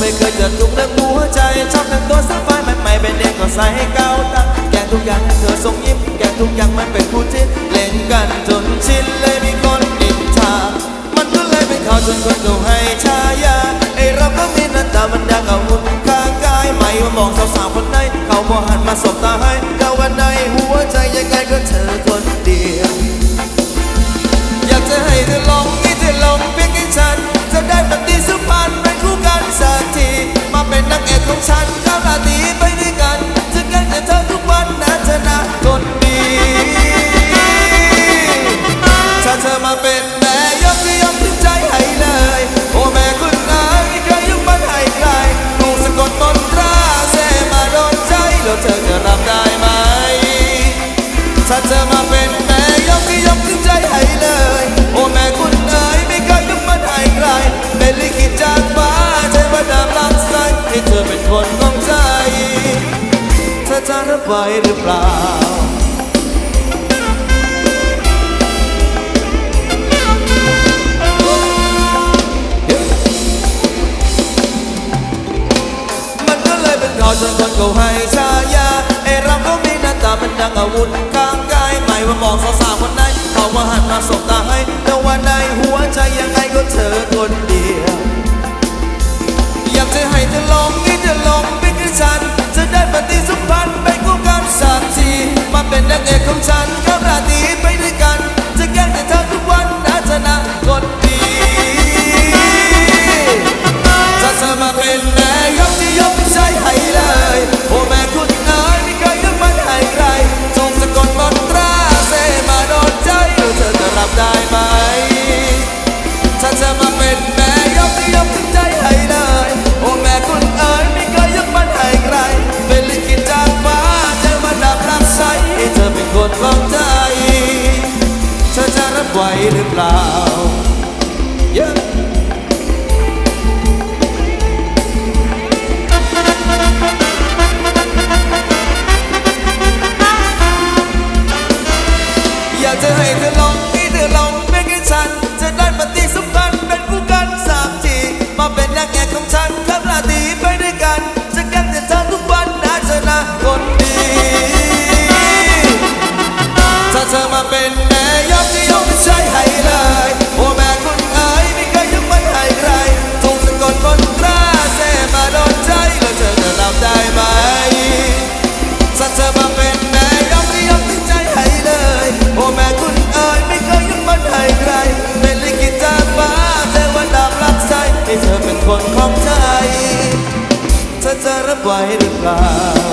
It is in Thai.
ไม่เคยเกิดทุกเรื่องหัวใจชอบทั้งตัวสบายมันไม่เป็นเด็กก็ใส่ให้เก่าตังแกงทุกอย่างเธอทรงยิ้มแกงทุกอย่างมันเป็นคู่จิ้เล่นกันจนชินเลย ของฉันก็ราตรี ไว้หรือเปล่า มันก็เลยเป็นเราจนคนเขาให้ชายาไอ้เราก็มีหน้าตามันดังอาวุธข้างกายไม่ว่ามองสาวๆคนไหนเขามาหันมาสบตาให้แต่ว่าในหัวใจยังไงก็เธอคนเดียว อยากจะให้เธอ voie et le plat. reply.